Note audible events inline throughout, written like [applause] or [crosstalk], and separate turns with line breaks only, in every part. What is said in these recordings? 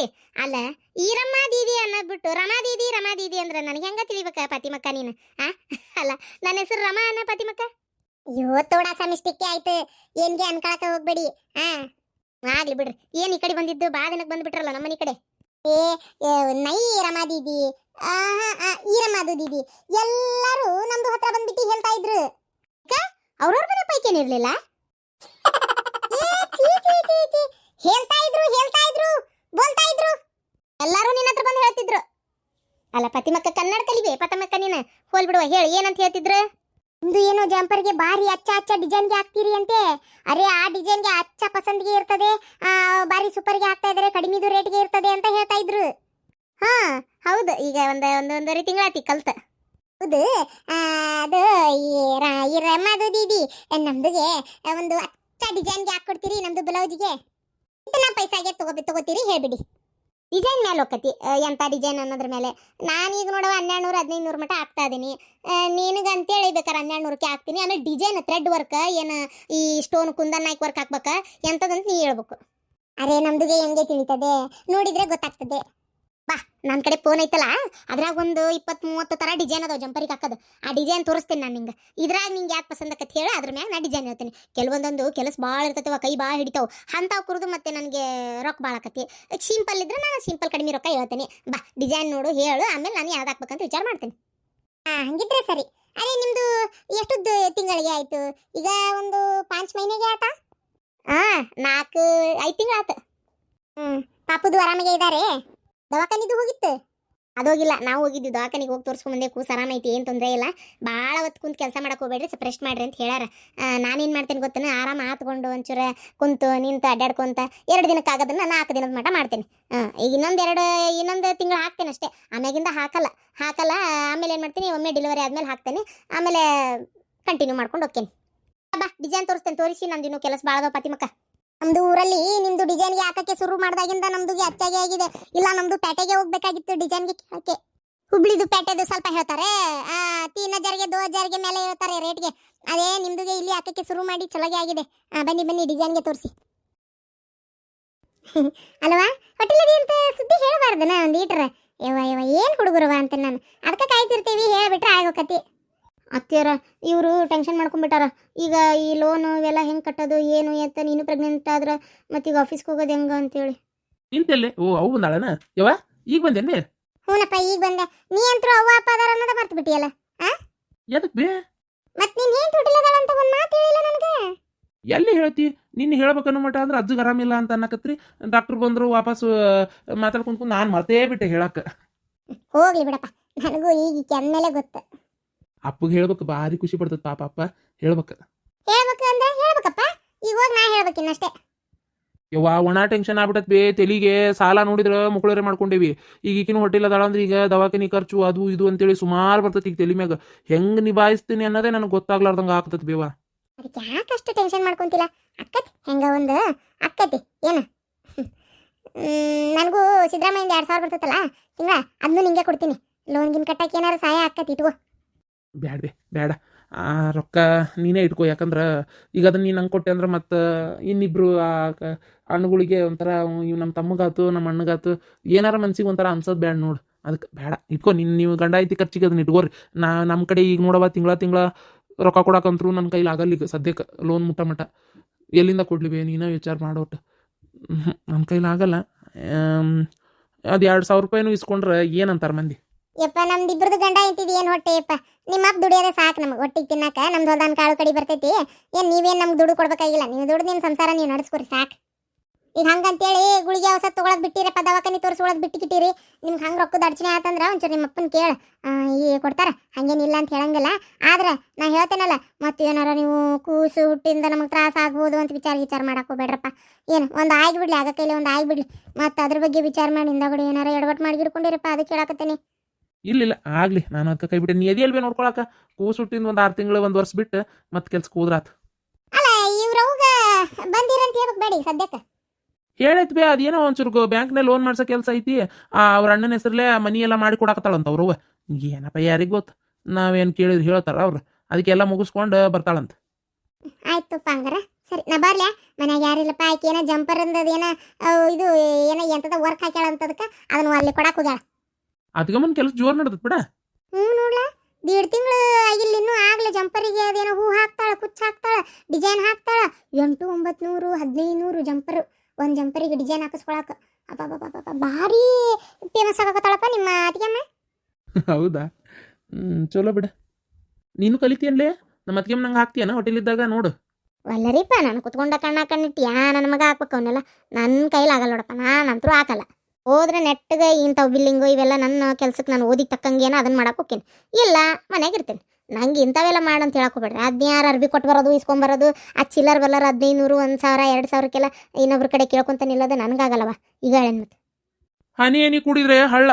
ಹೇಳ್ರಿ ಅಲ್ಲ, ಈ ರಮಾ ದೀದಿ ಅನ್ನೋದ್ ಬಿಟ್ಟು ರಮಾ ದೀದಿ ರಮಾ ದೀದಿ ಅಂದ್ರೆ ನನಗೆ ಹೆಂಗ ತಿಳಿಬೇಕ ಪತಿಮಕ್ಕ ನೀನು, ಆ? ಅಲ್ಲ, ನನ್ನ ಹೆಸರು ರಮಾ ಅನ್ನ ಪತಿಮಕ್ಕ? ಅಯ್ಯೋ, ತೋಡ ಸಮಿಷ್ಟಿಕ್ಕೆ ಆಯ್ತು. ಏನ್ಗೆ ಅನ್ಕೊಳಕ ಹೋಗ್ಬೇಡಿ, ಆ? ಆಗ್ಲಿ ಬಿಡ್ರಿ. ಏನ್ ಈ ಕಡೆ ಬಂದಿದ್ದು? ಬಾ ದಿನಕ್ಕೆ ಬಂದ್ಬಿಟ್ರಲ್ಲ ನಮ್ಮನೆ ಕಡೆ. ಏ ನೈ ರಮಾ ದೀದಿ. ಈ ರಮಾದು ದೀದಿ. ಎಲ್ಲರೂ ನಮ್ದು ಹತ್ರ ಬಂದ್ಬಿಟ್ಟು ಹೇಳ್ತಾ ಇದ್ರು. ಅವ್ರವ್ರ ಮನೆ ಪೈಕೇನಿರ್ಲಿಲ್ಲ. ಹೇಳ್ತಾ ಇದ್ರು ಹೇಳ್ತಾ ಇದ್ರು. ಬೋಲ್ತಾ ಇದ್ರು? ಎಲ್ಲರೂ ನಿನ್ನ ಹತ್ರ ಬಂದು ಹೇಳ್ತಿದ್ರು. ಅಲ್ಲ ಪತಿಮಕ್ಕ ಕನ್ನಡ ಕಲಿವೆ ಪತಮಕ್ಕ ನೀನು? ಹೋಲ್ ಬಿಡುವ ಹೇಳಿ ಏನಂತ ಹೇಳ್ತಿದ್ರು? ನಿಮ್ದು ಏನೋ ಜಂಪರ್ಗೆ ಭಾರಿ ಅಚ್ಚ ಅಚ್ಚ ಡಿಸೈನ್ಗೆ ಹಾಕ್ತೀರಿ ಅಂತೆ. ಅರೆ ಆ ಡಿಸೈನ್ಗೆ ಅಚ್ಚ ಪಸಂದ್ಗೆ ಇರ್ತದೆ ಆ, ಭಾರಿ ಸೂಪರ್ಗೆ ಹಾಕ್ತಾ ಇದ್ರೆ ಕಡಿಮೆದು ರೇಟ್ಗೆ ಇರ್ತದೆ ಅಂತ ಹೇಳ್ತಾ ಇದ್ರು. ಹಾ ಹೌದು ಈಗ ಒಂದ ಒಂದು ಒಂದೂವರೆ ತಿಂಗಳಾತಿ ಕಲ್ತ. ಹೌದು ಅದು ಈ ರಮ್ಮದು ದೀದಿ ನಮ್ದುಗೆ ಒಂದು ಅಚ್ಚ ಡಿಸೈನ್ಗೆ ಹಾಕ್ಕೊಡ್ತೀರಿ ನಮ್ದು ಬ್ಲೌಸ್ಗೆ ಇದನ್ನ ಪೈಸಾಗೆ ತಗೋಬಿ, ತಗೋತೀರಿ, ಹೇಳ್ಬಿಡಿ. ಡಿಸೈನ್ ಮೇಲೆ ಹೋಗತಿ ಎಂಥ ಡಿಸೈನ್ ಅನ್ನೋದ್ರ ಮೇಲೆ. ನಾನೀಗ ನೋಡುವ ಹನ್ನೆರಡು ನೂರು ಹದಿನೈದು ನೂರು ಮಟ್ಟ ಹಾಕ್ತಾ ಇದೀನಿ. ನಿನಗೆ ಅಂತೇಳಿ ಬೇಕಾರೆ ಹನ್ನೆರಡು ನೂರಕ್ಕೆ ಹಾಕ್ತೀನಿ. ಆಮೇಲೆ ಡಿಸೈನ್ ಥ್ರೆಡ್ ವರ್ಕ್ ಏನು, ಈ ಸ್ಟೋನ್ ಕುಂದನ್ ನಾಯ್ಕ್ ವರ್ಕ್ ಹಾಕ್ಬೇಕಾ? ಎಂಥದಂತ ನೀ ಹೇಳ್ಬೇಕು. ಅರೆ, ನಮ್ದುಗೆ ಹೆಂಗೆ ತಿಳಿತದೆ? ನೋಡಿದ್ರೆ ಗೊತ್ತಾಗ್ತದೆ. ಬಾ ನನ್ನ ಕಡೆ ಫೋನ್ ಐತಲ್ಲ, ಅದ್ರಾಗ ಒಂದು ಇಪ್ಪತ್ತು ಮೂವತ್ತು ಥರ ಡಿಸೈನ್ ಅದಾವ ಜಂಪರಿಗೆ ಹಾಕೋದು. ಆ ಡಿಸೈನ್ ತೋರಿಸ್ತೀನಿ ನಾನು ನಿಂಗೆ. ಇದ್ರಾಗ ನಿಂಗೆ ಯಾಕೆ ಪಸಂದ ಆಕತಿ ಹೇಳಿ, ಅದ್ರ ಮ್ಯಾಗ ನಾ ಡಿಸೈನ್ ಹೇಳ್ತೀನಿ. ಕೆಲವೊಂದೊಂದು ಕೆಲಸ ಭಾಳ ಇರ್ತೈತವ ಕೈ ಭಾಳ ಹಿಡಿತಾವ. ಅಂಥವು ಕುರಿದು ಮತ್ತೆ ನನಗೆ ರೊಕ್ಕ ಭಾಳ ಆಕತಿ. ಸಿಂಪಲ್ ಇದ್ರೆ ನಾನು ಸಿಂಪಲ್ ಕಡಿಮೆ ರೊಕ್ಕ ಹೇಳ್ತೀನಿ. ಬಾ ಡಿಸೈನ್ ನೋಡು, ಹೇಳು, ಆಮೇಲೆ ನಾನು ಯಾವ್ದು ಹಾಕ್ಬೇಕಂತ ವಿಚಾರ ಮಾಡ್ತೀನಿ. ಹಾಂ ಹಂಗಿದ್ರೆ ಸರಿ. ಅದೇ ನಿಮ್ಮದು ಎಷ್ಟು ತಿಂಗಳಿಗೆ ಆಯಿತು? ಈಗ ಒಂದು ಪಾಂಚ್ ಮೈನೆಗೆ ಆತ? ಹಾಂ ನಾಲ್ಕು, ಐದು ತಿಂಗಳು ಆತ. ಹ್ಞೂ ಪಾಪುದು ಆರಾಮಾಗೆ ಇದ್ದಾರೆ ದವಾಖಾನಿದು ಹೋಗಿತ್ತು. ಅದೋಗಿಲ್ಲ ನಾವು ಹೋಗಿದ್ವಿ ದವಾಖಾನಿಗೆ ಹೋಗಿ ತೋರಿಸ್ಕೊಂಡ್ ಬಂದೆ, ಕೂಸ್ ಐತಿ, ಏನು ತೊಂದರೆ ಇಲ್ಲ. ಭಾಳ ಹೊತ್ತು ಕುಂತು ಕೆಲಸ ಮಾಡಕ್ಕೆ ಹೋಗ್ಬೇಡ್ರಿ, ಸ್ವಲ್ಪ ರೆಸ್ಟ್ ಮಾಡ್ರಿ ಅಂತ ಹೇಳಾರ ನಾನೇನು ಮಾಡ್ತೇನೆ ಗೊತ್ತೇನು, ಆರಾಮ ಆತ್ಕೊಂಡು ಒಂಚೂರು ಕುಂತು, ನಿಂತು ಅಡ್ಡಾಡ್ಕೊಂತ ಎರಡು ದಿನಕ್ಕೆ ಆಗೋದನ್ನ ನಾಲ್ಕು ದಿನದ ಮಟ್ಟ ಮಾಡ್ತೀನಿ. ಈಗ ಇನ್ನೊಂದು ಎರಡು, ಇನ್ನೊಂದು ತಿಂಗಳು ಹಾಕ್ತೇನೆ ಅಷ್ಟೇ. ಆಮ್ಯಾಗಿಂದ ಹಾಕಲ್ಲ ಹಾಕಲ್ಲ, ಆಮೇಲೆ ಏನು ಮಾಡ್ತೀನಿ, ಒಮ್ಮೆ ಡೆಲಿವರಿ ಆದ್ಮೇಲೆ ಹಾಕ್ತೇನೆ, ಆಮೇಲೆ ಕಂಟಿನ್ಯೂ ಮಾಡ್ಕೊಂಡು ಹೋಗ್ತೇನೆ. ಬಾ ಡಿಸೈನ್ ತೋರಿಸ್ತೇನೆ, ತೋರಿಸಿ ನಂದು ಇನ್ನೂ ಕೆಲಸ ಭಾಳ ಪತಿಮಕ್ಕ. ನಮ್ದು ಊರಲ್ಲಿ ನಿಮ್ದು ಡಿಸೈನ್ಗೆ ಹಾಕಕ್ಕೆ ಶುರು ಮಾಡ್ದಾಗಿಂದ ನಮ್ದುಗೆ ಅಚ್ಚಾಗಿ ಆಗಿದೆ. ಇಲ್ಲ, ನಮ್ದು ಪೇಟೆಗೆ ಹೋಗ್ಬೇಕಾಗಿತ್ತು ಡಿಸೈನ್ಗೆ ಕೇಳಕ್ಕೆ ಹುಬ್ಳಿದು ಪೇಟೆದು ಸ್ವಲ್ಪ ಹೇಳ್ತಾರೆ. ತೀನ್ ಹಜಾರ್ಗೆ ದೋ ಹಜಾರ್ಗೆ ಮೇಲೆ ಹೇಳ್ತಾರೆ ರೇಟ್ಗೆ ಅದೇ ನಿಮ್ದುಗೆ ಇಲ್ಲಿ ಹಾಕಕ್ಕೆ ಶುರು ಮಾಡಿ ಚಲೋಗೆ ಆಗಿದೆ. ಬನ್ನಿ ಬನ್ನಿ ಡಿಸೈನ್ಗೆ ತೋರಿಸಿ. [laughs] ಅಲ್ವಾ? ಹೊಟ್ಟೆಲಡಿ ಅಂತ ಸುದ್ದಿ ಹೇಳಬಾರ್ದನ ಒಂದು ಈಟ್ರ. ಯವ ಯವ ಏನು ಹುಡುಗರವ ಅಂತ ನಾನು. ಅದಕ್ಕೆ ಕಾಯ್ತಿರ್ತೀವಿ, ಹೇಳ್ಬಿಟ್ರೆ ಆಗೋಕತಿ. ಅತ್ತಿಯರ ಇವರು ಟೆನ್ಷನ್ ಮಾಡ್ಕೊಂಡ್ಬಿಟ್ಟಾರ. ಈಗ ಈ ಲೋನು ಇವೆಲ್ಲ ಹೆಂಗೆ ಕಟ್ಟೋದು ಏನು ಅಂತ ನೀನು ಪ್ರೆಗ್ನೆಂಟ್ ಆದ್ರೆ ಮತ್ತೀಗ ಆಫೀಸ್ಗೆ ಹೋಗೋದು ಹೆಂಗ ಅಂತೇಳಿ.
ನಿಂತಲ್ಲಿ? ಓ ಅವು ಬಂದಾಳನ? ಯವ್ವ ಈಗ ಬಂದೇನೆ
ಹ್ಞೂನಪ್ಪ ಈಗ ಬಂದೆ. ನೀ ಅಂತೂ ಅವ್ವ ಅಪ್ಪ ಅದಾರ ಅನ್ನೋದ ಮರ್ತು ಬಿಟ್ಟಿಯಲ್ಲ
ಎದಕ್ ಬೇ?
ಮತ್ ನೀನ್ ಏನ್ ತುಟಿಲದಾಳ ಅಂತ ಒಂದ್ ಮಾತು ಹೇಳಿಲ್ಲ ನನಗೆ.
ಎಲ್ಲಿ ಹೇಳ್ತಿ? ನಿನ್ನ ಹೇಳ್ಬೇಕನ್ನೋ ಮಟ ಅಂದ್ರೆ ಅಜ್ಜಿಗೆ ಆರಾಮಿಲ್ಲ ಅಂತ ಅನ್ನಕತ್ರಿ. ಡಾಕ್ಟರ್ ಬಂದ್ರು ವಾಪಸ್ ಮಾತಾಡ್ಕೊಂಡ್ಕೊಂಡು ನಾನು ಮರ್ತೇ ಬಿಟ್ಟೆ ಹೇಳಕ್ಕ
ಹೋಗ್ಲಿ ಬಿಡಪ್ಪ ನನಗೂ ಈಗ ಕೆಮ್ಮೆಲೆ ಗೊತ್ತು.
ಅಪ್ಪಗೆ ಹೇಳ್ಬೇಕು ಭಾರಿ ಖುಷಿ ಪಡ್ತದ ಪಾಪ ಅಪ್ಪ. ಹೇಳ್ಬೇಕು.
ಹೇಳ್ಬೇಕು ಅಂದ್ರೆ ಹೇಳ್ಬೇಕಪ್ಪ. ಈಗ ಹೋಗಿ ನಾ ಹೇಳ್ಬೇಕಿನ್ನಷ್ಟೇ.
ಯವ್ವ ಒಣ ಟೆನ್ಷನ್ ಆಗ್ಬಿಟ್ಟತ್ ಬೇ ತೆಲಿಗೆ. ಸಾಲ ನೋಡಿದ್ರೆ ಮುಕ್ಳರೆ ಮಾಡ್ಕೊಂಡೇವಿ. ಈಗ ಈಗಿನ ಹೊಟ್ಟೆಲ್ಲ ಅದಾಳ ಅಂದ್ರೆ ಈಗ ದವಾಖಾನಿ ಖರ್ಚು ಅದು ಇದು ಅಂತೇಳಿ ಸುಮಾರು ಬರ್ತೈತಿ ಈಗ ತೆಲಿ ಮ್ಯಾಗ. ಹೆಂಗ್ ನಿಭಾಯಿಸ್ತೀನಿ ಅನ್ನೋದೇ ನನಗೆ ಗೊತ್ತಾಗ್ಲಾರ್ದಂಗ ಆಗ್ತದ ಬೇವ
ಅದಕ್ಕೆ ಟೆನ್ಷನ್ ಮಾಡ್ಕೊಂತಿಲ್ಲ? ಅಕ್ಕತ್ ಹೆಂಗ ಒಂದು? ಅಕ್ಕತಿ ಏನು? ನನಗೂ ಸಿದ್ದರಾಮಯ್ಯಿಂದ ಎರಡು ಸಾವಿರ ಬರ್ತೈತಲ್ಲ ತಿಂಗಳ? ಅದನ್ನು ನಿಂಗೆ ಕೊಡ್ತೀನಿ. ಲೋನ್ ಗಿನ್ ಕಟ್ಟಕ್ಕೆ ಏನಾರು ಸಹಾಯ ಅಕ್ಕತಿ ಇಟ್ಕೋ.
ಬ್ಯಾಡ. ಬೇ ಬೇಡ ಆ ರೊಕ್ಕ ನೀನೇ ಇಟ್ಕೋ. ಯಾಕಂದ್ರೆ ಈಗ ಅದನ್ನ ನೀನು ಹಂಗೆ ಕೊಟ್ಟೆ ಅಂದ್ರೆ ಮತ್ತು ಇನ್ನಿಬ್ರು ಆ ಹಣ್ಣುಗಳಿಗೆ ಒಂಥರ ಇವ್ ನಮ್ಮ ತಮ್ಮಗಾತು ನಮ್ಮ ಅಣ್ಣಗಾತು ಏನಾರ ಮನ್ಸಿಗೆ ಒಂಥರ ಅನ್ಸೋದು ಬೇಡ ನೋಡು. ಅದಕ್ಕೆ ಬೇಡ ಇಟ್ಕೋ. ನಿನ್ನ ನೀವು ಗಂಡ ಐತಿ ಖರ್ಚಿಗೆ ಅದನ್ನ ಇಟ್ಕೋರಿ. ನಾ ನಮ್ಮ ಕಡೆ ಈಗ ನೋಡವ ತಿಂಗಳ ತಿಂಗಳ ರೊಕ್ಕ ಕೊಡಕಂತ್ರು ನನ್ನ ಕೈಲಿ ಆಗಲ್ಲ ಈಗ ಸದ್ಯಕ್ಕೆ ಲೋನ್ ಮುಟ್ಟ ಮಟ್ಟ. ಎಲ್ಲಿಂದ ಕೊಡ್ಲಿ ಬೇ? ನೀನೇ ವಿಚಾರ ಮಾಡೋಟ್ಟು ನನ್ನ ಕೈಲಿ ಆಗಲ್ಲ. ಅದು ಎರಡು ಸಾವಿರ ರೂಪಾಯಿನೂ ಇಸ್ಕೊಂಡ್ರೆ ಏನಂತಾರೆ ಮಂದಿ?
ಯಪ್ಪ, ನಮ್ದು ಇಬ್ರದ್ದು ಗಂಡ ಇಂತಿದ್ ಏನು ಹೊಟ್ಟೆ, ಯಪ್ಪ? ನಿಮ್ಮ ಅಪ್ಪ ದುಡಿಯೋದೇ ಸಾಕು ನಮಗೆ ಹೊಟ್ಟಿಗೆ ತಿನ್ನಕ. ನಮ್ದು ಹೊಲ್ದಾನ ಕಾಳು ಕಡಿ ಬರ್ತೈತಿ. ಏನು ನೀವೇನು ನಮ್ಗೆ ದುಡ್ಡು ಕೊಡ್ಬೇಕಾಗಿಲ್ಲ. ನೀವು ದುಡ್ಡು ನಿಮ್ಮ ಸಂಸಾರ ನೀವು ನಡೆಸ್ಕೊರಿ, ಸಾಕು. ಈಗ ಹಂಗಂತೇಳಿ ಗುಳಿಗೆ ಔಷಧ ತೊಗೊಳಕ್ ಬಿಟ್ಟಿರಪ್ಪ, ದವಾಖಾನಿ ತೋರಿಸ್ಕೊಳಕ್ ಬಿಟ್ಟಿಕಿಟ್ಟಿರಿ ನಿಮ್ಗೆ ಹಂಗೆ ರೊಕ್ಕದ ಅಡಚಣೆ ಆತಂದ್ರೆ ಒಂಚೂರು ನಿಮ್ಮ ಅಪ್ಪನ ಕೇಳ. ಈ ಕೊಡ್ತಾರ. ಹಂಗೇನಿಲ್ಲ ಅಂತ ಹೇಳಂಗಿಲ್ಲ. ಆದ್ರೆ ನಾ ಹೇಳ್ತೇನಲ್ಲ, ಮತ್ತೆ ಏನಾರ ನೀವು ಕೂಸು, ಹುಟ್ಟಿಂದ ನಮಗೆ ತ್ರಾಸ ಆಗ್ಬೋದು ಅಂತ ವಿಚಾರ ವಿಚಾರ ಮಾಡಕ್ಕೆ ಹೋಗ್ಬೇಡ್ರಪ್ಪ. ಏನು, ಒಂದು ಆಗಿಬಿಡ್ಲಿ, ಆಗ ಕೈಲಿ ಒಂದು ಆಗಿಬಿಡ್ಲಿ. ಮತ್ತೆ ಅದ್ರ ಬಗ್ಗೆ ವಿಚಾರ ಮಾಡಿ, ಹಿಂದಾಗಡೆ ಏನಾರ ಎಡವಟ್ಟು ಮಾಡಿ ಅದಕ್ಕೆ ಹೇಳಕತ್ತೇನೆ
ಇಲ್ಲ ಆಗ್ಲಿ ನಾನು ಅದಕ್ಕೆ ಕೈ ಬಿಟ್ಟೆ. ನೀ ಎದೆಯಲ್ಲಿ ನೋಡ್ಕೊಳಕ? ಕೂಸ್ ಹುಟ್ಟಿಂದ ಒಂದು ಆರು ತಿಂಗಳು ಒಂದು ವರ್ಷ ಬಿಟ್ಟು ಮತ್ತೆ ಕೆಲ್ಸಕ್ಕೆ
ಕೂದ್ರಾತ್ ಸದ್ಯಕ್ಕೆ.
ಹೇಳೈತ್ ಬೇ ಅದೇನೋ ಒಂಚೂರು ಬ್ಯಾಂಕ್ನಲ್ಲಿ ಲೋನ್ ಮಾಡ್ಸೋ ಕೆಲಸ ಐತಿ. ಆ ಅವ್ರ ಅಣ್ಣನ ಹೆಸರಲ್ಲೇ ಮನಿ ಎಲ್ಲ ಮಾಡಿ ಕೊಡಕತ್ತಾಳಂತ ಅವ್ರು ಏನಪ್ಪ ಯಾರಿಗೆ ಗೊತ್ತು? ನಾವೇನು ಕೇಳಿದ್ರು ಹೇಳ್ತಾರ ಅವ್ರು. ಅದಕ್ಕೆಲ್ಲ ಮುಗಿಸ್ಕೊಂಡು ಬರ್ತಾಳಂತ.
ಆಯ್ತು ಹಂಗಾರ. ಸರಿ ನಾ ಬರ್ಲ ಮನ್ಯಾಗ ಯಾರಿಲ್ಲಪ್ಪ ಆಕೆ ಏನೋ ಜಂಪರ್ ಅಂದದ ಏನ ಇದು ಏನೋ ಎಂತದ ವರ್ಕ್ ಹಾಕ್ಯಾಳ ಅಂತದಕ್ಕ ಅದನ್ನು ಅಲ್ಲಿ ಕೊಡಾಕ್ ಹೋಗ್ಯಾಳ.
ಅದಕ್ಕಮ್ಮನ ಕೆಲಸ ಜೋರ್ ನಡೆದತ್ ಬಿಡ.
ಹ್ಞೂ ನೋಡ್ಲ ದೀಡ್ ತಿಂಗಳು ಆಗಿಲ್ಲ ಇನ್ನೂ ಆಗಲೇ ಜಂಪರಿಗೆ ಅದೇನೋ ಹೂ ಹಾಕ್ತಾಳ ಕುಚ್ಚ ಹಾಕ್ತಾಳ ಡಿಸೈನ್ ಹಾಕ್ತಾಳ. ಎಂಟು ಒಂಬತ್ತು ನೂರು ಹದಿನೈದು ನೂರು ಜಂಪರು ಒಂದು ಜಂಪರಿಗೆ ಡಿಸೈನ್ ಹಾಕಿಸ್ಕೊಳಕ್ಕೆ ಅಬ್ಬಬ್ಬಬ್ಬಬ್ಬ ಭಾರಿ ಫೇಮಸ್ ಆಗಕತ್ತಾಳಪ್ಪ ನಿಮ್ಮ ಅತ್ತಿಗೆಮ್ಮ.
ಹೌದಾ? ಹ್ಮ್ ಚಲೋ ಬಿಡ. ನೀನು ಕಲಿತೀಯನ್ಲೇ? ನಮ್ಮ ಅತ್ತಿಗೆ ನಂಗೆ ಹಾಕ್ತೀಯನ ಹೋಟೆಲಿದ್ದಾಗ? ನೋಡು.
ಒಲ್ಲರಿಪ್ಪ ನಾನು ಕುತ್ಕೊಂಡ ಕಣ್ಣ ಕಣ್ಣಿಟ್ಟು ಯಾ ನನ್ನ ಮಗ ಹಾಕ್ಬೇಕು ಅವನ್ನೆಲ್ಲ ನನ್ನ ಕೈಲಾಗಲ್ಲ ನೋಡಪ್ಪ ನಾನಂತರೂ ಹಾಕಲ್ಲ. ಹೋದ್ರೆ ನೆಟ್ಟಗೆ ಇಂಥವು ಬಿಲ್ಲಿಂಗು ಇವೆಲ್ಲ ನನ್ನ ಕೆಲ್ಸಕ್ಕೆ ನಾನು ಓದಿಗೆ ತಕ್ಕಂಗೇನ ಅದನ್ನ ಮಾಡಕ್ಕೆ ಹೋಗ್ತೀನಿ ಇಲ್ಲ ಮನ್ಯಾಗ ಇರ್ತೀನಿ. ನಂಗೆ ಇಂಥವೆಲ್ಲ ಮಾಡಂತ ಹೇಳಕ್ ಹೋಗ್ಬೇಡ್ರಿ. ಅದನ್ನ ಯಾರು ಅರ್ಬಿ ಕೊಟ್ಟು ಬರೋದು ಇಸ್ಕೊಂಬರೋದು ಆ ಚಿಲ್ಲರ್ ಬಲ್ಲರ್ ಹದಿನೈನೂರು ಒಂದು ಸಾವಿರ ಎರಡು ಸಾವಿರಕ್ಕೆಲ್ಲ ಇನ್ನೊಬ್ರ ಕಡೆ ಕೇಳ್ಕೊಂತ ನಿಲ್ಲೋದು ನನಗಾಗಲ್ಲವ. ಈಗ ಹೇಳೇನು ಮತ್ತೆ?
ಹನಿ ಹನಿ ಕುಡಿದ್ರೆ ಹಳ್ಳ.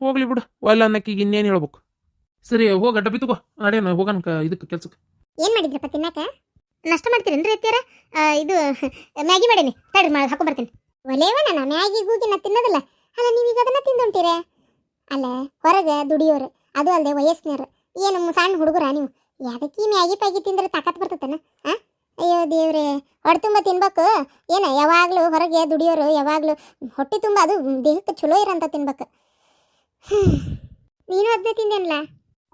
ಹೋಗ್ಲಿ ಬಿಡು. ಒಲ್ಲ ಅನ್ನಕ್ಕೀಗ ಇನ್ನೇನು ಹೇಳ್ಬೇಕು? ಸರಿ ಹೋಗ ಡಬ್ಬಿ ತಗೋ ನಡೆಯೋಣ ಹೋಗೋಣ ಇದಕ್ಕೆ ಕೆಲ್ಸಕ್ಕೆ.
ಏನು ಮಾಡಿದ್ರಪ್ಪ ತಿನ್ನಕ್ಕೆ ನಷ್ಟ ಮಾಡ್ತೀರೇನ್ರಿ ಅತ್ತಿಯರ? ಇದು ಮ್ಯಾಗಿ ಮಾಡೇನಿ. ತಡ್ರಿ ಮಾಡಿ ಹಾಕೊಂಬರ್ತೀನಿ ಒಲೇವ ನಾನು ಮ್ಯಾಗಿ ಗೂಗಿನ ನಾ ತಿನ್ನೋದಿಲ್ಲ. ಅಲ್ಲ, ನೀವೀಗ ಅದನ್ನ ತಿಂದುಂಟಿರೆ? ಅಲ್ಲ, ಹೊರಗೆ ದುಡಿಯೋರು, ಅದು ಅಲ್ಲದೆ ವಯಸ್ಸಿನರು ಏನು ಸಣ್ಣ ಹುಡುಗರ ನೀವು? ಯಾದಕ್ಕೆ ಈ ಮ್ಯಾಗಿ ಪ್ಯಾಗಿ ತಿಂದ್ರೆ ತಾಕತ್ ಬರ್ತತನ? ಆ? ಅಯ್ಯೋ ದೇವ್ರೆ, ಹೊಟ್ಟೆ ತುಂಬ ತಿನ್ಬೇಕು. ಏನ, ಯಾವಾಗಲೂ ಹೊರಗೆ ದುಡಿಯೋರು, ಯಾವಾಗಲೂ ಹೊಟ್ಟೆ ತುಂಬ, ಅದು ದೇಹಕ್ಕೆ ಚಲೋ ಇರೋಂಥ ತಿನ್ಬೇಕು. ನೀನು ಅದನ್ನ ತಿಂದೇನಲ್ಲ?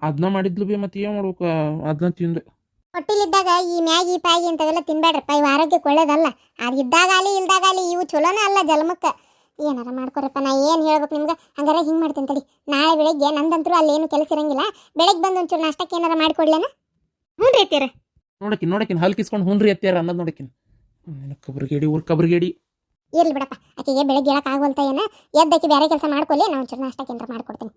ಅದನ್ನ ಮಾಡಿದ್ಲು ಬಿ ಮತ್ತೆ ಏನು ಮಾಡ್ಬೇಕು? ಅದನ್ನ ತಿಂದು.
ಹೊಟ್ಟಿಲಿದ್ದಾಗ ಈ ಮ್ಯಾಗಿ ಪ್ಯಾಗಿ ಇಂಥವೆಲ್ಲ ತಿನ್ಬೇಡ್ರಪ್ಪ. ಇವು ಆರೋಗ್ಯಕ್ಕೆ ಒಳ್ಳೇದಲ್ಲ. ಅದು ಇದ್ದಾಗಲಿ ಇಲ್ದಾಗಲಿ ಇವು ಚಲೋನೇ ಅಲ್ಲ ಜಲ್ಮಕ್ಕೆ. ಏನಾರ ಮಾಡ್ಕೊರಪ್ಪ ನಾ ಏನು ಹೇಳ್ಬೇಕು ನಿಮ್ಗೆ? ಹಂಗಾರೆ ಹಿಂಗೆ ಮಾಡ್ತೀನಿ ತಡಿ. ನಾಳೆ ಬೆಳಗ್ಗೆ ನಂದಂತರೂ ಅಲ್ಲೇನು ಕೆಲಸ ಇರಂಗಿಲ್ಲ. ಬೆಳಗ್ಗೆ ಬಂದು ಒಂಚೂರು ನಾಷ್ಟಕ್ಕೆ ಏನಾರ ಮಾಡಿಕೊಡ್ಲೇನ? ಹ್ಞೂ ರೀ ಅತ್ತೀರ
ನೋಡಕಿನ್ ನೋಡಕಿನ್ ಹಲ್ಕಿಸ್ಕೊಂಡು ಹ್ಞೂ ಹುನ್ರಿ ಅತ್ತೀರ ಅನ್ನೋದು ನೋಡಕಿನ್. ಕಬ್ರಿಗೇಡಿ ಊರ್ ಕಬ್ರಿಗೇಡಿ.
ಇರ್ಲಿ ಬಿಡಪ್ಪ. ಆಕೆಗೆ ಬೆಳಗ್ಗೆ ಹೇಳಕ್ ಆಗೋಲ್ತ ಏನ? ಎದ್ದಕ್ಕೆ ಬೇರೆ ಕೆಲಸ ಮಾಡ್ಕೊಳ್ಳಿ ನಾನು ಒಂಚೂರು ನಾಷ್ಟಕ್ಕೆ ಏನಾರ ಮಾಡ್ಕೊಡ್ತೀನಿ.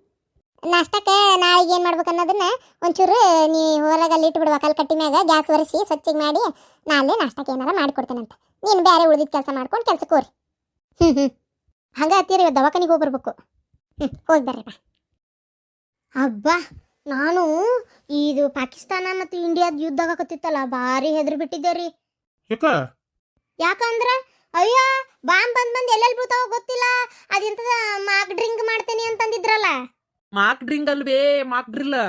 ನಾಷ್ಟಕ್ಕೆ ನಾಳೆಗೆ ಏನು ಮಾಡ್ಬೇಕು ಅನ್ನೋದನ್ನ ಒಂಚೂರು ನೀ ಹೊರಗೆ ಅಲ್ಲಿ ಇಟ್ಟು ಬಿಡ್ಬೇಕು ಅಲ್ಲಿ ಕಟ್ಟಿ ಮ್ಯಾಗ ಗ್ಯಾಸ್ ಒರೆಸಿ ಸ್ವಚ್ಛಗೆ ಮಾಡಿ ನಾಳೆ ನಾಷ್ಟಕ್ಕೆ ಏನಾರ ಮಾಡಿಕೊಡ್ತೇನಂತ. ನೀನು ಬೇರೆ ಉಳಿದಿದ್ದ ಕೆಲಸ ಮಾಡ್ಕೊಂಡು ಕೆಲ್ಸಕ್ಕೆ ಹೋರಿ ಹ್ಞೂ ಹ್ಞೂ ಹಂಗೆ ಹತ್ತಿರ ಇವತ್ತು ದವಾಖಾನಿಗೆ ಹೋಗಿ ಬರ್ಬೇಕು. ಹ್ಞೂ ಹೋಗಿ ಬರ್ರಿ ಅಬ್ಬಾ ನಾನು ಇದು ಪಾಕಿಸ್ತಾನ ಮತ್ತು ಇಂಡಿಯಾದ ಯುದ್ಧ ಆಗಕತ್ತಿತ್ತಲ್ಲ ಭಾರಿ ಹೆದರು ಬಿಟ್ಟಿದ್ದೆ ರೀ.
ಯಾಕ?
ಯಾಕಂದ್ರೆ ಅಯ್ಯೋ ಬಾಂಬ್ ಬಂದ್ ಬಂದ್ ಎಲ್ಲೆಲ್ಲಿ ಬೀಳ್ತಾವ ಗೊತ್ತಿಲ್ಲ. ಅದೆಂತ ಮಾಕ್ ಡ್ರಿಂಕ್ ಮಾಡ್ತೇನೆ ಅಂತಂದಿದ್ರಲ್ಲ.
ಮಾಕ್ ಡ್ರಿಂಗ್ ಅಲ್ವೇ ಮಾಕ್ ಡ್ರಿಲ್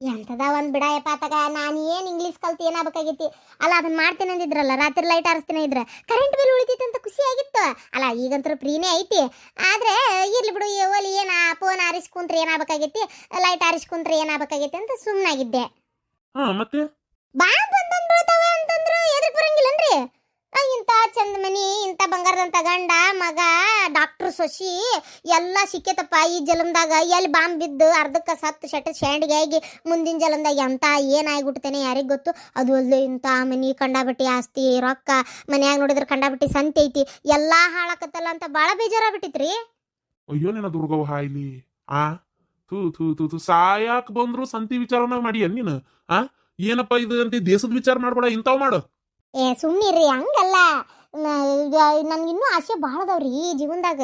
ಎಂತದ ಒಂದ್ ಬಿಡಾಯಪ್ಪ ತಗ ನಾನು ಏನ್ ಇಂಗ್ಲೀಷ್ ಕಲ್ತಿ ಏನಾಗಬೇಕಾಗಿತ್ತು? ಅಲ್ಲ ಅದನ್ನ ಮಾಡ್ತೇನೆ ಅಂದಿದ್ರಲ್ಲ ರಾತ್ರಿ ಲೈಟ್ ಆರಿಸ್ತೇನೆ ಇದ್ರೆ. ಕರೆಂಟ್ ಬಿಲ್ ಉಳಿತೈತೆ ಅಂತ ಖುಷಿ ಆಗಿತ್ತು. ಅಲ್ಲ ಈಗಂತೂ ಫ್ರೀನೇ ಐತಿ. ಆದ್ರೆ ಇರ್ಲಿ ಬಿಡು ಓಲಿ ಏನ ಫೋನ್ ಆರಿಸ್ಕೊಂತ್ರೆ ಏನಾಗಬೇಕಾಗೈತಿ ಲೈಟ್ ಆರಿಸ್ಕೊಂತ್ರೆ ಏನಾಗಬೇಕಾಗೈತಿ ಅಂತ ಸುಮ್ಮನಾಗಿದ್ದೆ
ಹಾ ಮತ್ತೆ?
ಬಾಂಬ್ ಇಂಥ ಚಂದ ಮನಿ, ಇಂಥ ಬಂಗಾರದಂತ ಗಂಡ, ಮಗ ಡಾಕ್ಟರ್ ಸೊಸಿ, ಎಲ್ಲ ಸಿಕ್ಕೇತಪ್ಪ ಈ ಜಲಮ್ದಾಗ ಎಲ್ಲಿ ಬಾಂಬ್ ಬಿದ್ದು ಅರ್ಧಕ್ಕೆ ಸತ್ತು ಶೆಟ್ಟ ಶಾಂಡಿಗೆ ಆಗಿ ಮುಂದಿನ ಜಲಮ್ದಾಗ ಎಂತ ಏನಾಗ್ಬಿಡ್ತೇನೆ ಯಾರಿಗೆ ಗೊತ್ತು? ಅದು ಅಲ್ಲದೆ ಇಂಥ ಮನಿ ಕಂಡಾಬಿಟ್ಟಿ ಆಸ್ತಿ, ರೊಕ್ಕ, ಮನ್ಯಾಗ ನೋಡಿದ್ರೆ ಕಂಡಾಬಿಟ್ಟಿ ಸಂತೆ ಐತಿ. ಎಲ್ಲ ಹಾಳಾಕತ್ತಲ್ಲ ಅಂತ ಭಾಳ ಬೇಜಾರಾಗ್ಬಿಟ್ಟಿತ್ರಿ.
ಅಯ್ಯೋ, ನಿನ್ನ ದುರ್ಗವ್ವ ಹಾಯ್ಲಿ. ಆ? ಥೂ ಥೂ ತೂ ತೂ ಸಾಯಾಕ್ ಬಂದ್ರು ಸಂತಿ ವಿಚಾರನ ಮಾಡಿ ನೀನು? ಆ? ಏನಪ್ಪ ಇದು ಅಂತ ದೇಶದ ವಿಚಾರ ಮಾಡ್ಬೇಡ, ಇಂಥವ್ ಮಾಡು.
ಏ ಸುಮ್ಮನಿರಿ ಹಂಗಲ್ಲ. ನನ್ಗಿನ್ನೂ ಆಸೆ ಭಾಳ ಅದಾವ್ರಿ ಜೀವನದಾಗ.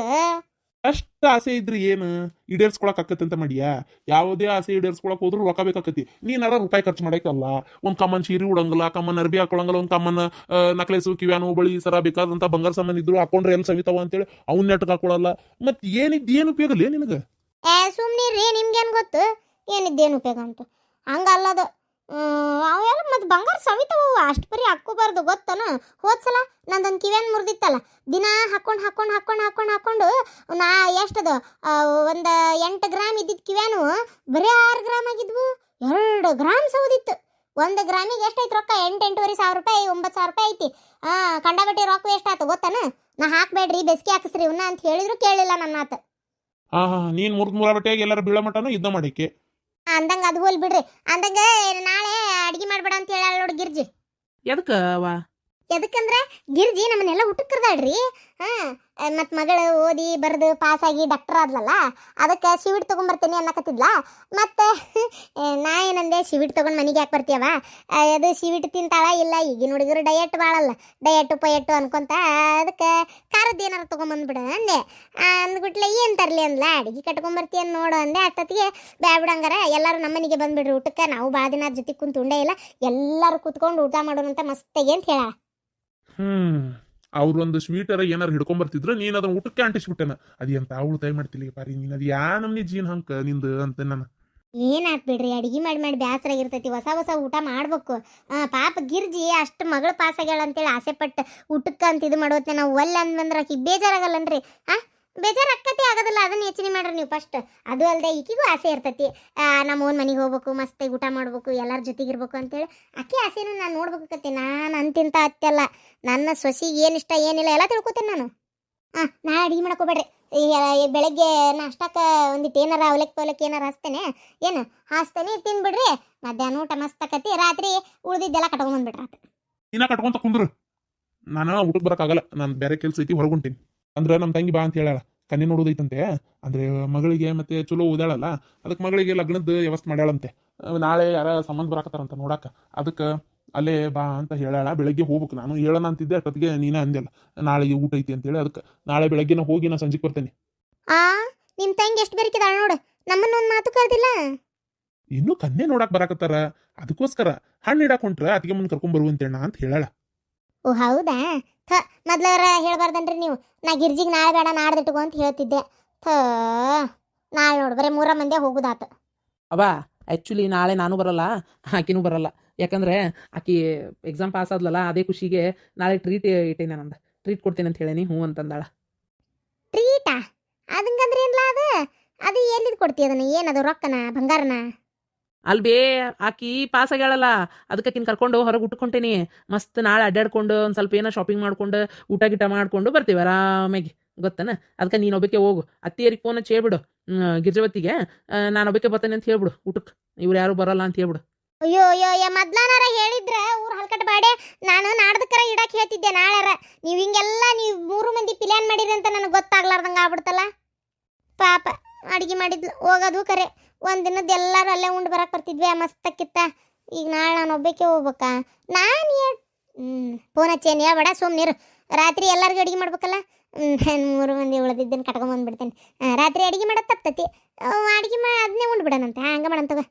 ಅಷ್ಟು ಆಸೆ ಇದ್ರಿ ಏನು? ಈಡೇರ್ಸ್ಕೊಳಕ್ ಆಕತ್ ಅಂತ ಮಾಡಿಯಾ? ಯಾವುದೇ ಆಸೆ ಈಡೇರ್ಸ್ಕೊಳಕ್ ಹೋದ್ರು ರೊಕ್ಕ ಬೇಕಾಕತಿ ನೀನಾರ ರೂಪಾಯಿ ಖರ್ಚು ಮಾಡಕ್ಕಲ್ಲ ಒಂದ್ ಕಮ್ಮನ್ ಸೀರೆ ಉಡಂಗಿಲ್ಲ ಕಮ್ಮನ್ ಅರ್ಬಿ ಹಾಕೊಳಂಗಲ್ಲ ಒಂದ್ ಕಮ್ಮನ್ ನಕ್ಲೇಸು ಕಿವ್ಯಾನು ಬಳಿ ಸರ ಬೇಕಾದಂತ ಬಂಗಾರ ಸಾಮಾನ್ ಇದ್ರು ಹಾಕೊಂಡ್ರೆ ಎಲ್ಲಿ ಸವಿತಾವ ಅಂತೇಳಿ ಅವ್ನ ನೆಟ್ಗೆ ಹಾಕೊಳಲ್ಲ. ಮತ್ ಏನಿದ್ ಏನ್ ಉಪಯೋಗ ಲೇ ನಿನಗ?
ಏ ಸುಮ್ಮನಿರಿ ನಿಮ್ಗೇನು ಗೊತ್ತು? ಏನಿದ್ದೇನು ಉಪಯೋಗ ಅಂತ? ಹಂಗಲ್ಲದ ಅವೆಲ್ಲ ಮತ್ತು ಬಂಗಾರ ಸವಿತಾವು ಅಷ್ಟು ಬರೀ ಹಾಕ್ಕೋಬಾರ್ದು, ಗೊತ್ತನ? ಹೋದ್ಸಲ ನಂದೊಂದು ಕಿವಿಯನ್ನು ಮುರಿದಿತ್ತಲ್ಲ, ದಿನ ಹಾಕೊಂಡು ಹಾಕ್ಕೊಂಡು ಹಾಕೊಂಡು ಹಾಕ್ಕೊಂಡು ಹಾಕೊಂಡು ನಾ ಎಷ್ಟದು ಒಂದು ಎಂಟು ಗ್ರಾಮ್ ಇದ್ದಿದ್ದು ಕಿವ್ಯಾನು? ಬರೀ ಆರು ಗ್ರಾಮ್ ಆಗಿದ್ವು. ಎರಡು ಗ್ರಾಮ್ ಸೌದಿತ್ತು ಒಂದು ಗ್ರಾಮಿಗೆ ಎಷ್ಟೈತೆ ರೊಕ್ಕ? ಎಂಟು, ಎಂಟೂವರೆ ಸಾವಿರ ರೂಪಾಯಿ, ಒಂಬತ್ತು ಸಾವಿರ ರೂಪಾಯಿ ಐತಿ. ಹಾಂ ಕಂಡಬಟ್ಟಿ ರೊಕ್ಕ ವೇಸ್ಟ್ ಆಯ್ತು ಗೊತ್ತನ? ನಾ ಹಾಕ್ಬೇಡ್ರಿ, ಬೆಸ್ಕಿ ಹಾಕಿಸ್ರಿ ಇವನ್ನ ಅಂತ ಹೇಳಿದ್ರು ಕೇಳಿಲ್ಲ ನನ್ನ ಮಾತು.
ಹಾ ಹಾ ನೀನ್ ಮೂರು ಮುರ ಬಟ್ಟೆಯಾಗಿ ಎಲ್ಲರೂ ಬೀಳಮಟ್ಟನು ಮಟನ ಇದ್ದ ಮಾಡಿಕೆ.
ಅಂದಂಗ ಅದು ಹೋಲ್ ಬಿಡ್ರಿ ಅಂದಂಗ ನಾಳೆ ಅಡಿಗೆ ಮಾಡ್ಬೇಡ ಅಂತ ಹೇಳ ನೋಡಿ ಗಿರ್ಜಿ
ಎದಕ್ಕ ವಾ
ಎದಕ್ಕಂದ್ರೆ ಗಿರ್ಜಿ ನಮ್ಮನ್ನೆಲ್ಲ ಊಟಕ್ಕೆ ಕರ್ದಾಳ್ರಿ ಹಾಂ, ಮತ್ತು ಮಗಳು ಓದಿ ಬರೆದು ಪಾಸಾಗಿ ಡಾಕ್ಟರ್ ಆದ್ಲಲ್ಲ, ಅದಕ್ಕೆ ಶಿವಿಟ್ ತಗೊಂಬರ್ತೀನಿ ಅನ್ನಕತ್ತಿದ್ಲ? ಮತ್ತು [laughs] ನಾ ಏನಂದೆ ಶಿವಿಟ್ ತೊಗೊಂಡು ಮನೆಗೆ ಯಾಕೆ ಬರ್ತೀಯವ? ಅದು ಶಿವಿಟ್ ತಿಂತಾಳ ಇಲ್ಲ, ಈಗಿನ ಹುಡುಗರು ಡಯಟ್ ಭಾಳಲ್ಲ ಡಯಟ್ ಪಯಟ್ಟು ಅನ್ಕೊಂತ ಅದಕ್ಕೆ ಖಾರದ್ದು ಏನಾರ ತಗೊಂಬಂದ್ಬಿಡ ಅಂದೆ. ಅಂದ್ಬಿಟ್ಲೆ ಏನು ತರಲಿ ಅಂದ್ಲ? ಅಡಿಗೆ ಕಟ್ಕೊಂಬರ್ತೀಯ ನೋಡು ಅಂದೆ. ಅಷ್ಟೊತ್ತಿಗೆ ಬ್ಯಾಡ ಬಿಡಂಗಾರ ಎಲ್ಲರೂ ನಮ್ಮ ಮನೆಗೆ ಬಂದ್ಬಿಡ್ರಿ ಊಟಕ್ಕೆ. ನಾವು ಭಾಳ ದಿನ ಜೊತೆ ಕುಂತು ಉಂಡೇ ಇಲ್ಲ. ಎಲ್ಲರೂ ಕುತ್ಕೊಂಡು ಊಟ ಮಾಡೋಣ ಅಂತ ಮಸ್ತಾಗಿ ಅಂತ ಹೇಳ.
ಹ್ಮ್. ಅವ್ರೊಂದು ಸ್ವೀಟರ ಏನಾರು ಹಿಡ್ಕೊಂಡ್ ಬರ್ತಿದ್ರು ನೀನ್ ಅದನ್ನ ಊಟಕ್ಕೆ ಅಂಟಿಸ್ಬಿಟ್ಟೆನ. ಅದ್ ಎಂತ ಉಳಿತಾಯ ಮಾಡ್ತಿಲ್ಲ ಪಾರಿ ನೀನ್ ಅದ್ ಯಾ ನಮ್ನಿ ಜೀನ್ ಹಂಕ ನಿಂದು ಅಂತ ನಾನು
ಏನಾತ್ ಬಿಡ್ರಿ ಅಡಿಗೆ ಮಾಡಿ ಮಾಡಿ ಬ್ಯಾಸರ ಆಗಿರ್ತೈತಿ ಹೊಸ ಹೊಸ ಊಟ ಮಾಡ್ಬೇಕು. ಆ, ಪಾಪ ಗಿರ್ಜಿ ಅಷ್ಟು ಮಗಳ ಪಾಸ್ ಆಗ್ಯಾಳ ಅಂತೇಳಿ ಆಸೆ ಪಟ್ಟು ಊಟಕ್ಕೆ ಅಂತ ಇದು ಮಾಡೋತ್ನ ನಾವು ಒಲ್ಲ ಅಂದ್ರಂದ್ರೆ ಆಕಿ ಬೇಜಾರಾಗಲ್ಲನ್ರಿ. ಆ ಬೇಜಾರು ಆಗೋದಿಲ್ಲ ಅದನ್ನ ಯೋಚನೆ ಮಾಡ್ರಿ ನೀವು ಫಸ್ಟ್ ಅದು ಅಲ್ಲದೆ ಈಕಿಗೂ ಆಸೆ ಇರ್ತೈತಿ. ನಮ್ಮ ಓನ್ ಮನೆಗೆ ಹೋಗ್ಬೇಕು ಮಸ್ತಾಗಿ ಊಟ ಮಾಡ್ಬೇಕು, ಎಲ್ಲರ ಜೊತೆಗೆ ಇರ್ಬೇಕು ಅಂತೇಳಿ. ಆಕೆ ಆಸೆನ ನಾನು ನೋಡ್ಬೇಕತ್ತಿ ನಾನು ಅಂತಿಂತ ಅತ್ತೆಲ್ಲ ನನ್ನ ಸೊಸಿಗೆ ಏನು ಇಷ್ಟ ಏನಿಲ್ಲ ಎಲ್ಲ ತಿಳ್ಕೊತೀನಿ ನಾನು. ಹಾಂ ನಾ ಅಡಿಗೆ ಮಾಡ್ಕೋಬೇಡ್ರಿ ಬೆಳಗ್ಗೆ ನಾಷ್ಟಕ್ಕೆ ಒಂದಿಟ್ಟು ಏನಾರ ಅವಲಕ್ಕಿ ಪವಲಕ್ಕಿ ಏನಾರ ಹಾಸ್ತೇನೆ ಏನು? ಹಾಸ್ತೇನೆ ತಿನ್ಬಿಡ್ರಿ ಮಧ್ಯಾಹ್ನ ಊಟ ಮಸ್ತ್ ಆಕತಿ. ರಾತ್ರಿ ಉಳಿದಿದ್ದೆಲ್ಲ ಉಳ್ದಿದ್ದೆಲ್ಲ ಆತ.
ಇನ್ನ ಕಟ್ಕೊಂತ ಕುಂದ್ರು. ನಾನು ಊಟಕ್ಕೆ ಬರಕ್ಕಾಗಲ್ಲ ನಾನು ಬೇರೆ ಕೆಲಸ ಐತಿ ಹೊರಗುಂಟೀನಿ ಅಂದ್ರೆ ನಮ್ಮ ತಂಗಿ ಬಾ ಅಂತ ಹೇಳಾಳ ಕನ್ನೆ ನೋಡೋದೈತಂತೆ. ಅಂದ್ರೆ ಮಗಳಿಗೆ ಮತ್ತೆ ಚಲೋ ಓದಾಳಲ್ಲ ಅದಕ್ಕೆ ಮಗಳಿಗೆ ಲಗ್ನದ ವ್ಯವಸ್ಥೆ ಮಾಡ್ಯಾಳಂತೆ. ನಾಳೆ ಯಾರ ಸಂಬಂಧ ಬರಾಕತ್ತಾರಂತ ನೋಡಾಕ. ಅದಕ್ಕೆ ಅಲ್ಲೇ ಬಾ ಅಂತ ಹೇಳಾಳ ಬೆಳಗ್ಗೆ ಹೋಗ್ಬೇಕು. ನಾನು ಹೇಳೋಣ ಅಂತಿದ್ದೆ ಅಷ್ಟೊತ್ತಿಗೆ ನೀನ ಅಂದೆಲ್ಲ ನಾಳೆಗೆ ಊಟ ಐತಿ ಅಂತ ಹೇಳಿ ಅದಕ್ಕೆ ನಾಳೆ ಬೆಳಗ್ಗೆ ಹೋಗಿ ನಾ ಸಂಜೆಗೆ ಬರ್ತೇನೆ.
ಆ ನಿಮ್ಮ ತಂಗಿ ಎಷ್ಟು ಬೆರಕಿದಾಳ ನೋಡು ನಮ್ಮನ್ನೊಂದು ಮಾತು ಕರೆದಿಲ್ಲ
ಇನ್ನೂ ಕನ್ನೆ ನೋಡಕ್ ಬರಾಕತ್ತಾರ ಅದಕ್ಕೋಸ್ಕರ ಹಣ್ಣು ಇಡಾಕೊಂಡ್ರೆ ಅದಕ್ಕೆ ಮುಂದೆ ಕರ್ಕೊಂಡ್ ಬರುವಂತೇಣ ಅಂತ ಹೇಳಾಳ
ಓ ಹೌದಾ? ಥ ಮೊದ್ಲವ್ರ ಹೇಳ್ಬಾರ್ದನ್ರಿ ನೀವು. ನಾ ಗಿರ್ಜಿಗೆ ನಾಳೆ ಬೇಡ ನಾಡ್ದಿಟ್ಕೋ ಅಂತ ಹೇಳ್ತಿದ್ದೆ. ಥ ನಾಳೆ ನೋಡು ಬರೀ ಮೂರ ಮಂದಿ ಹೋಗುದಾತ.
ಅವ ಆ್ಯಕ್ಚುಲಿ ನಾಳೆ ನಾನು ಬರಲ್ಲ ಆಕಿನೂ ಬರಲ್ಲ. ಯಾಕಂದ್ರೆ ಆಕಿ ಎಕ್ಸಾಮ್ ಪಾಸ್ ಆದ್ಲಲ್ಲ ಅದೇ ಖುಷಿಗೆ ನಾಳೆ ಟ್ರೀಟ್ ಇಟ್ಟೇನೆ ನಂದು. ಟ್ರೀಟ್ ಕೊಡ್ತೀನಿ ಅಂತ ಹೇಳೇನಿ ಹ್ಞೂ ಅಂತಂದಾಳ.
ಟ್ರೀಟಾ ಅದಂಗಂದ್ರೆ ಏನ್ಲ ಅದು? ಅದು ಎಲ್ಲಿದ್ ಕೊಡ್ತೀಯ ಅದನ್ನ? ಏನದು ರೊಕ್ಕನ ಬಂಗಾರನ?
ಅಲ್ಲಿ ಬೇ ಆಕಿ ಪಾಸ್ ಆಗ್ಯಾಳಲ್ಲ ಅದಕ್ಕಿನ್ ಕರ್ಕೊಂಡು ಹೊರಗೆ ಉಟ್ಕೊಂಟೇನಿ ಮಸ್ತ್ ನಾಳೆ ಅಡ್ಡಾಡ್ಕೊಂಡು ಒಂದು ಸ್ವಲ್ಪ ಏನೋ ಶಾಪಿಂಗ್ ಮಾಡ್ಕೊಂಡು ಊಟ ಗಿಟ ಮಾಡ್ಕೊಂಡು ಬರ್ತೀವಿ ಆರಾಮಾಗಿ. ಗೊತ್ತನ? ಅದಕ್ಕೆ ನೀನು ಒಬ್ಬಕ್ಕೆ ಹೋಗು. ಅತ್ತಿಯರಿಗೆ ಫೋನ್ ಹಚ್ಚಿ ಹೇಳ್ಬಿಡು. ಗಿರ್ಜವತ್ತಿಗೆ. ನಾನು ಒಬ್ಬಕ್ಕೆ ಬರ್ತೇನೆ ಅಂತ ಹೇಳ್ಬಿಡು. ಊಟಕ್ಕೆ ಇವ್ರು ಯಾರು ಬರಲ್ಲ ಅಂತ ಹೇಳ್ಬಿಡು.
ಅಯ್ಯೋ ಅಯ್ಯೋ ಅಯ್ಯೋ ಮೊದ್ಲನಾರ ಹೇಳಿದ್ರೆ ಊರು ಹಲ್ಕಟ್ ಬಾಡೆ ನಾನು ನಾಡ್ದಕ್ಕರ ಇಡಕ್ಕೆ ಹೇಳ್ತಿದ್ದೆ ನಾಳೆರ. ನೀವು ಹಿಂಗೆಲ್ಲ ನೀವು ಮೂರು ಮಂದಿ ಪ್ಲ್ಯಾನ್ ಮಾಡಿರಿ ಅಂತ ನನಗೆ ಗೊತ್ತಾಗ್ಲಾರ್ದಂಗೆ ಆಗ್ಬಿಡ್ತಲ್ಲ. ಪಾಪ, ಅಡಿಗೆ ಮಾಡಿದ್ಲು. ಹೋಗೋದು ಕರೆ. ಒಂದ್ ದಿನದ ಎಲ್ಲಾರು ಅಲ್ಲೇ ಉಂಡು ಬರಕ್ಕೆ ಬರ್ತಿದ್ವಿ ಮಸ್ತಕ್ಕಿತ್ತ. ಈಗ ನಾಳೆ ನಾನು ಒಬ್ಬಕ್ಕೆ ಹೋಗ್ಬೇಕಾ? ನಾನು ಹ್ಮ್ ಫೋನ್ ಹಚ್ಚೇನಿ. ಹೇಳ್ಬೇಡ ಸುಮ್ಮನಿರು ರಾತ್ರಿ ಎಲ್ಲರಿಗೂ ಅಡಿಗೆ ಮಾಡ್ಬೇಕಲ್ಲ? ಹ್ಮ್ ಮೂರು ಮಂದಿ ಉಳ್ದಿದ್ದನ್ನು ಕಟ್ಕೊಂಡ್ ಬಂದ್ಬಿಡ್ತೇನೆ. ರಾತ್ರಿ ಅಡಿಗೆ ಮಾಡೋದು ತಪ್ತತಿ. ಅಡಿಗೆ ಮಾಡಿ ಅದನ್ನೇ ಉಂಡ್ಬಿಡೋಣಂತೆ ಹಂಗ ಮಾಡಂತವ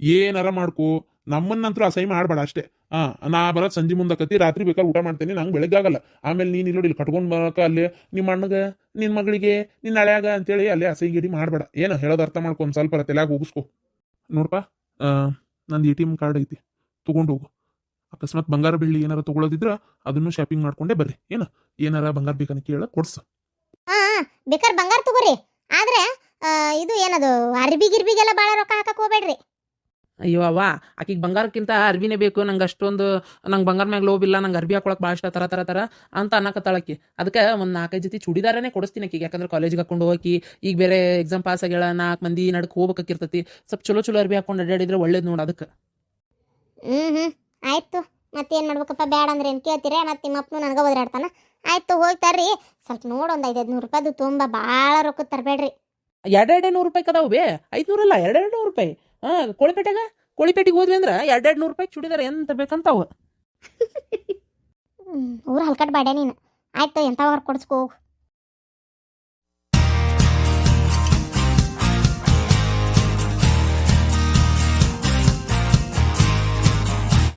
ಏನಾರ ಮಾಡ್ಕೋ? ನಮ್ಮನ್ನಂತೂ ಅಸಹ್ಯ ಮಾಡಬೇಡ ಅಷ್ಟೇ. ಹಾ ನಾ ಬರೋದು ಸಂಜೆ ಮುಂದಕತಿ ರಾತ್ರಿ ಬೇಕಾದ್ರೆ ಊಟ ಮಾಡ್ತೇನೆ, ನಂಗೆ ಬೆಳಗ್ಗೆ ಆಗಲ್ಲ ಆಮೇಲೆ ನೀನು ಇಲ್ಲಿ ಇಲ್ಲಿ ಬರೋಕೆ ಅಲ್ಲಿ, ನಿಮ್ಮ ಅಣ್ಣಗೆ ನಿನ್ನ ಮಗಳಿಗೆ ನಿನ್ನ ಹಳೆಯಾಗ ಅಂತೇಳಿ ಅಲ್ಲೇ ಅಸಹ್ಯ ಗಿಡಿ ಮಾಡಬೇಡ. ಏನು ಹೇಳೋದು ಅರ್ಥ ಮಾಡ್ಕೊಂಡು ಸ್ವಲ್ಪ ತಲೆಯಾಗ ಹೋಗಿಸ್ಕೊ ನೋಡಪ್ಪ ನಂದು ಎ ಟಿ ಎಂ ಕಾರ್ಡ್ ಐತಿ, ತೊಗೊಂಡು ಹೋಗು. ಅಕಸ್ಮಾತ್ ಬಂಗಾರ ಬೆಳ್ಳಿ ಏನಾರ ತೊಗೊಳೋದಿದ್ರೆ ಅದನ್ನು ಶಾಪಿಂಗ್ ಮಾಡ್ಕೊಂಡೆ ಬರ್ರಿ. ಏನ, ಏನಾರ ಬಂಗಾರ ಬೇಕನ್ನ ಕೇಳ, ಕೊಡ್ಸು.
ಬೇಕಾದ್ರೆ ಬಂಗಾರ ತಗೋರಿ. ಆದ್ರೆ ಇದು ಏನದು, ಅರ್ಬಿ ಗಿರ್ಬಿಗೆಲ್ಲ ಭಾಳ ರೊಕ್ಕ ಹಾಕಕ್ ಹೋಗ್ಬೇಡ್ರಿ.
ಅಯ್ಯೋ ಅವ್ವ ಆಕಿಗೆ ಬಂಗಾರಕ್ಕಿಂತ ಅರ್ಬಿನೇ ಬೇಕು ನಂಗೆ ಅಷ್ಟೊಂದು ನಂಗೆ ಬಂಗಾರ ಮ್ಯಾಗ ಲೋಬ್ ಇಲ್ಲ ನಂಗೆ ಅರ್ಬಿ ಹಾಕೊಳಕ್ ಭಾಳ ಇಷ್ಟ ತರ ತರ ತರ ಅಂತ ಅನ್ನಕತ್ತಾಳಕ್ಕಿ ಅದಕ್ಕೆ ಒಂದು ನಾಲ್ಕೈದು ಜೊತೆ ಚೂಡಿದಾರನೇ ಕೊಡಿಸ್ತೀನಿ ಆಕಿಗೆ ಯಾಕಂದ್ರೆ ಕಾಲೇಜಿಗೆ ಹಾಕೊಂಡು ಹೋಗಿ ಈಗ ಬೇರೆ ಎಕ್ಸಾಮ್ ಪಾಸ್ ಆಗ್ಯಾಳ ನಾಲ್ಕು ಮಂದಿ ನಡಕ್ ಹೋಗ್ಬೇಕಾಗಿರ್ತೈತಿ ಸ್ವಲ್ಪ ಚಲೋ ಚಲೋ ಅರ್ಬಿ ಹಾಕೊಂಡು ಅಡ್ಡಾಡಿದ್ರೆ ಒಳ್ಳೇದು ನೋಡು ಅದಕ್ಕೆ.
ಹ್ಞೂ ಹ್ಮ್ ಆಯ್ತು. ಮತ್ತೇನು ಮಾಡ್ಬೇಕಪ್ಪ ಬೇಡ ಅಂದ್ರೆ ಏನು ಕೇಳ್ತೀರಾ? ಮತ್ತೆ ನಿಮ್ಮ ಅಪ್ಪನು ನನಗೆ ಒದರಾಡ್ತಾನ ಆಯ್ತು ಹೋಗ್ತಾರ್ರಿ ಸ್ವಲ್ಪ ನೋಡು ಒಂದು ಐದೈದು ನೂರು ರೂಪಾಯಿದು ತುಂಬ ಭಾಳ ರೊಕ್ಕ ತರಬೇಡ್ರಿ.
ಎರಡೆರಡು ನೂರು ರೂಪಾಯಿ ಕದಾವೆ ಬೇ. ಐದುನೂರಲ್ಲ ಎರಡೆರಡು ನೂರು ರೂಪಾಯಿ. ಹಾಂ, ಕೋಳಿಪೇಟೆಗೆ? ಕೋಳಿಪೇಟೆಗೆ ಹೋದ್ವಿ ಅಂದ್ರೆ ಎರಡೆರಡು ನೂರು ರೂಪಾಯಿ ಚೂಡಿದಾರ ಎಂತ ಬೇಕಂತಾವು.
ಊರು ಹಲ್ಕಟ್ ಬಾಡೆ ನೀನು. ಆಯ್ತು ಎಂಥವ್ರು ಕೊಡಿಸ್ಕೋ